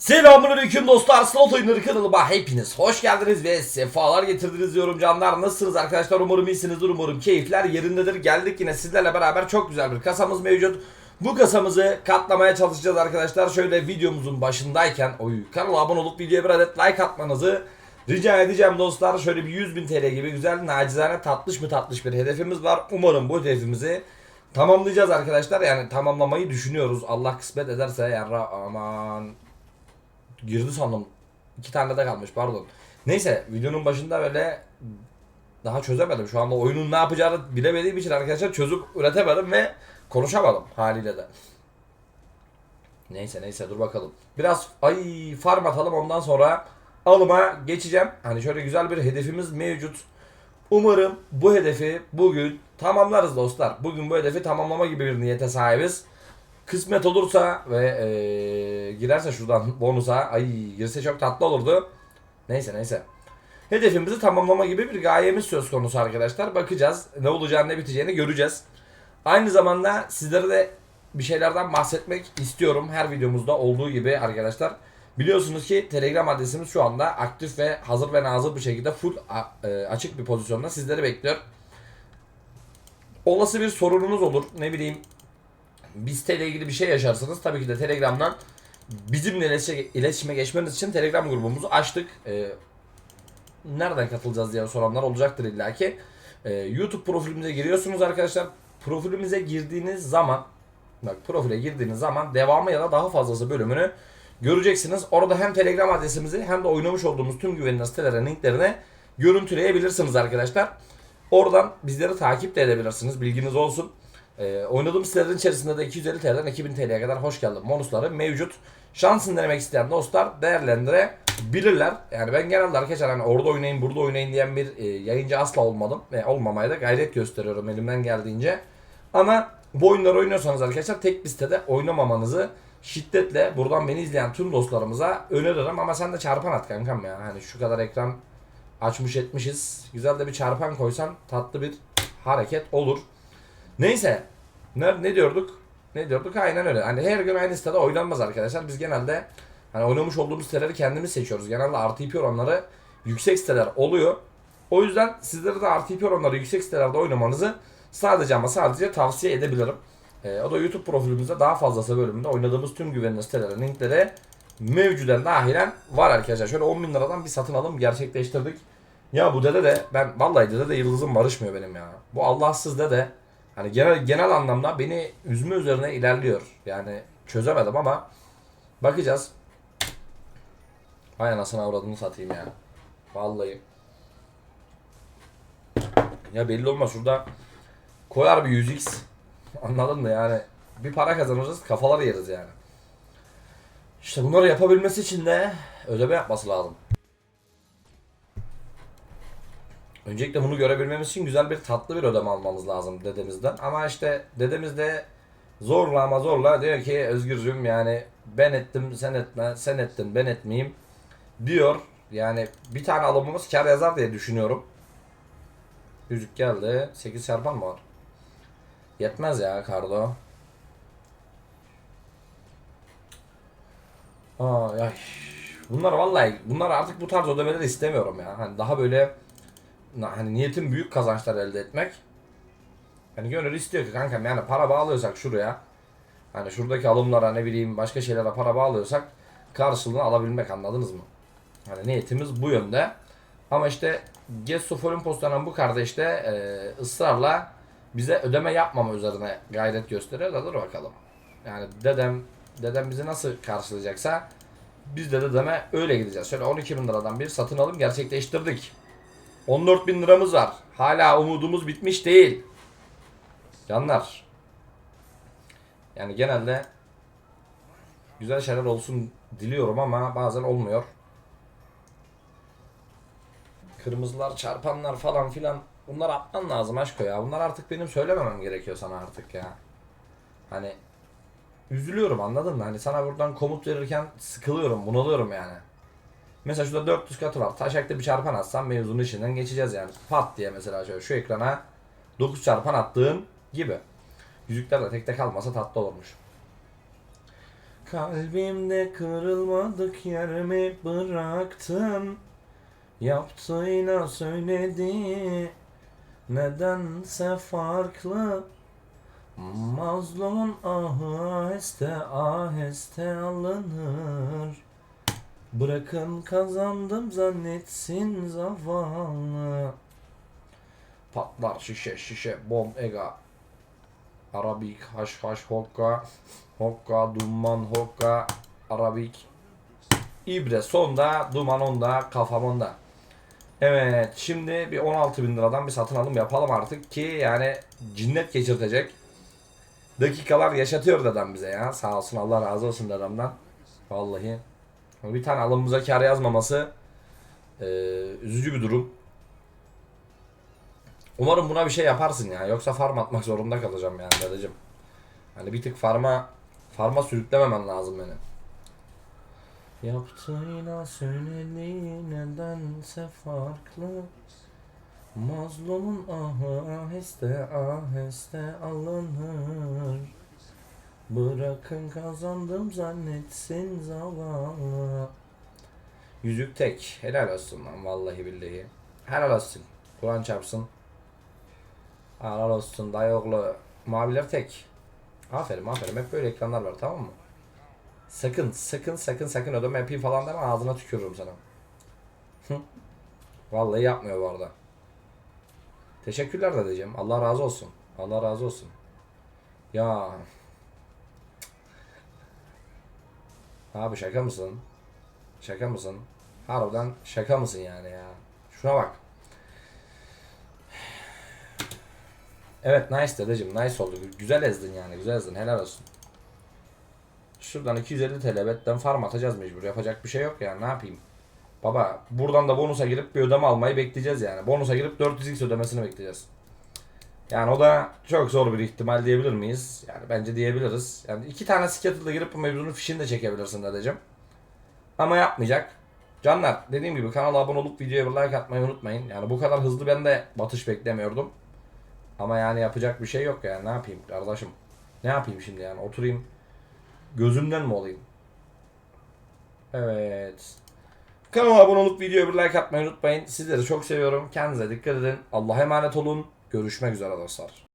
Selamünaleyküm dostlar. Slot oyunları kanalıma hepiniz hoş geldiniz ve sefalar getirdiniz diyorum canlar. Nasılsınız arkadaşlar? Umarım iyisinizdir. Umarım keyifler yerindedir. Geldik yine sizlerle beraber çok güzel bir kasamız mevcut. Bu kasamızı katlamaya çalışacağız arkadaşlar. Şöyle videomuzun başındayken oy kanala abone olup videoya bir adet like atmanızı rica edeceğim dostlar. Şöyle bir 100.000 TL gibi güzel nacizane tatlış mı tatlış bir hedefimiz var. Umarım bu hedefimizi tamamlayacağız arkadaşlar. Yani tamamlamayı düşünüyoruz. Allah kısmet ederse yani aman girdi sandım. İki tane de kalmış pardon. Neyse videonun başında böyle daha çözemedim. Şu anda oyunun ne yapacağını bilemediğim için arkadaşlar çözüp üretemedim ve konuşamadım haliyle de. Neyse neyse dur bakalım. Biraz ay farm atalım ondan sonra alıma geçeceğim. Hani şöyle güzel bir hedefimiz mevcut. Umarım bu hedefi bugün tamamlarız dostlar. Bugün bu hedefi tamamlama gibi bir niyete sahibiz. Kısmet olursa ve eee, girerse şuradan bonusa ay girse çok tatlı olurdu. Neyse neyse. Hedefimizi tamamlama gibi bir gayemiz söz konusu arkadaşlar. Bakacağız. Ne olacağını ne biteceğini göreceğiz. Aynı zamanda sizlere de bir şeylerden bahsetmek istiyorum. Her videomuzda olduğu gibi arkadaşlar. Biliyorsunuz ki Telegram adresimiz şu anda aktif ve hazır ve nazır bir şekilde full e, açık bir pozisyonda sizleri bekliyor. Olası bir sorununuz olur. Ne bileyim bir siteyle ilgili bir şey yaşarsanız tabii ki de Telegram'dan bizimle iletişime geçmeniz için Telegram grubumuzu açtık. Ee, nereden katılacağız diye soranlar olacaktır illaki. Ee, YouTube profilimize giriyorsunuz arkadaşlar. Profilimize girdiğiniz zaman bak profile girdiğiniz zaman devamı ya da daha fazlası bölümünü göreceksiniz. Orada hem Telegram adresimizi hem de oynamış olduğumuz tüm güvenilir sitelerin linklerini görüntüleyebilirsiniz arkadaşlar. Oradan bizleri takip de edebilirsiniz. Bilginiz olsun. Ee, oynadığım sitelerin içerisinde de 250 TL'den 2000 TL'ye kadar hoş geldin bonusları mevcut. Şansını denemek isteyen dostlar değerlendirebilirler. Yani ben genelde arkadaşlar hani orada oynayın burada oynayın diyen bir e, yayıncı asla olmadım. Ve olmamaya da gayret gösteriyorum elimden geldiğince. Ama bu oyunları oynuyorsanız arkadaşlar tek bir sitede oynamamanızı şiddetle buradan beni izleyen tüm dostlarımıza öneririm. Ama sen de çarpan at kankam ya. Hani şu kadar ekran açmış etmişiz. Güzel de bir çarpan koysan tatlı bir hareket olur. Neyse. Ne, ne diyorduk? Ne diyorduk? Aynen öyle. Hani her gün aynı sitede oynanmaz arkadaşlar. Biz genelde hani oynamış olduğumuz siteleri kendimiz seçiyoruz. Genelde RTP oranları yüksek siteler oluyor. O yüzden sizlere de RTP oranları yüksek sitelerde oynamanızı sadece ama sadece tavsiye edebilirim. Ee, o da YouTube profilimizde daha fazlası bölümünde oynadığımız tüm güvenilir sitelerin linkleri mevcuden dahilen var arkadaşlar. Şöyle 10 bin liradan bir satın alım gerçekleştirdik. Ya bu dede de ben vallahi dede de yıldızım barışmıyor benim ya. Bu Allahsız dede Hani genel genel anlamda beni üzme üzerine ilerliyor. Yani çözemedim ama bakacağız. Hay anasına avradını satayım ya. Vallahi. Ya belli olmaz şurada koyar bir 100x. Anladın mı yani? Bir para kazanırız kafaları yeriz yani. İşte bunları yapabilmesi için de ödeme yapması lazım. Öncelikle bunu görebilmemiz için güzel bir tatlı bir ödeme almamız lazım dedemizden. Ama işte dedemiz de zorla ama zorla diyor ki Özgürcüm yani ben ettim sen etme sen ettin ben etmeyeyim diyor. Yani bir tane alımımız kar yazar diye düşünüyorum. Yüzük geldi. 8 çarpan mı var? Yetmez ya Kardo. Aa ya bunlar vallahi bunlar artık bu tarz ödemeleri istemiyorum ya. Hani daha böyle hani niyetim büyük kazançlar elde etmek. Hani gönül istiyor ki kankam yani para bağlıyorsak şuraya hani şuradaki alımlara ne bileyim başka şeylere para bağlıyorsak karşılığını alabilmek anladınız mı? Hani niyetimiz bu yönde. Ama işte Gessofol'ün postlanan bu kardeş de e, ısrarla bize ödeme yapmama üzerine gayret gösteriyor da bakalım. Yani dedem dedem bizi nasıl karşılayacaksa biz de dedeme öyle gideceğiz. Şöyle 12 bin liradan bir satın alım gerçekleştirdik. 14 bin liramız var. Hala umudumuz bitmiş değil. Canlar. Yani genelde güzel şeyler olsun diliyorum ama bazen olmuyor. Kırmızılar, çarpanlar falan filan bunlar atman lazım aşko ya. Bunlar artık benim söylememem gerekiyor sana artık ya. Hani üzülüyorum anladın mı? Hani sana buradan komut verirken sıkılıyorum, bunalıyorum yani. Mesela şurada 400 katı var. Taşakta bir çarpan atsam mevzunun içinden geçeceğiz yani. Pat diye mesela şöyle şu ekrana 9 çarpan attığın gibi. Yüzükler de tek tek almasa tatlı olurmuş. Kalbimde kırılmadık yer mi bıraktın? Yaptığıyla söyledi Nedense farklı Mazlumun ahı aheste aheste alınır Bırakın kazandım zannetsin zavallı. Patlar şişe şişe bom ega. Arabik haş haş hokka. Hokka duman hokka. Arabik. İbre sonda duman onda kafam onda. Evet şimdi bir 16 bin liradan bir satın alım yapalım artık ki yani cinnet geçirtecek dakikalar yaşatıyor dedem bize ya. Sağ olsun Allah razı olsun dedemden. Vallahi bir tane alımımıza kar yazmaması eee, üzücü bir durum. Umarım buna bir şey yaparsın ya. Yoksa farm atmak zorunda kalacağım yani dedeciğim. Hani bir tık farma farma sürüklememen lazım beni Yaptığıyla söyledi nedense farklı. Mazlumun ahı aheste aheste alınır Bırakın kazandım zannetsin zavallı Yüzük tek helal olsun lan vallahi billahi Helal olsun Kur'an çarpsın Helal olsun dayıoğlu Maviler tek Aferin aferin hep böyle ekranlar var tamam mı? Sakın sakın sakın sakın ödeme yapayım falan deme ağzına tükürürüm sana. Vallahi yapmıyor bu arada. Teşekkürler dedeciğim. Allah razı olsun. Allah razı olsun. Ya. Abi şaka mısın? Şaka mısın? Harbiden şaka mısın yani ya? Şuna bak. Evet nice dedeciğim nice oldu. Güzel ezdin yani güzel ezdin helal olsun. Şuradan 250 TL betten farm atacağız mecbur. Yapacak bir şey yok yani ne yapayım. Baba buradan da bonusa girip bir ödeme almayı bekleyeceğiz yani. Bonusa girip 400x ödemesini bekleyeceğiz. Yani o da çok zor bir ihtimal diyebilir miyiz? Yani bence diyebiliriz. Yani iki tane skittle'da girip bu mevzunun fişini de çekebilirsin dedeciğim. Ama yapmayacak. Canlar dediğim gibi kanala abone olup videoya bir like atmayı unutmayın. Yani bu kadar hızlı ben de batış beklemiyordum. Ama yani yapacak bir şey yok yani ne yapayım kardeşim. Ne yapayım şimdi yani oturayım Gözümden mi olayım? Evet. Kanala abone olup videoya bir like atmayı unutmayın. Sizleri çok seviyorum. Kendinize dikkat edin. Allah'a emanet olun. Görüşmek üzere dostlar.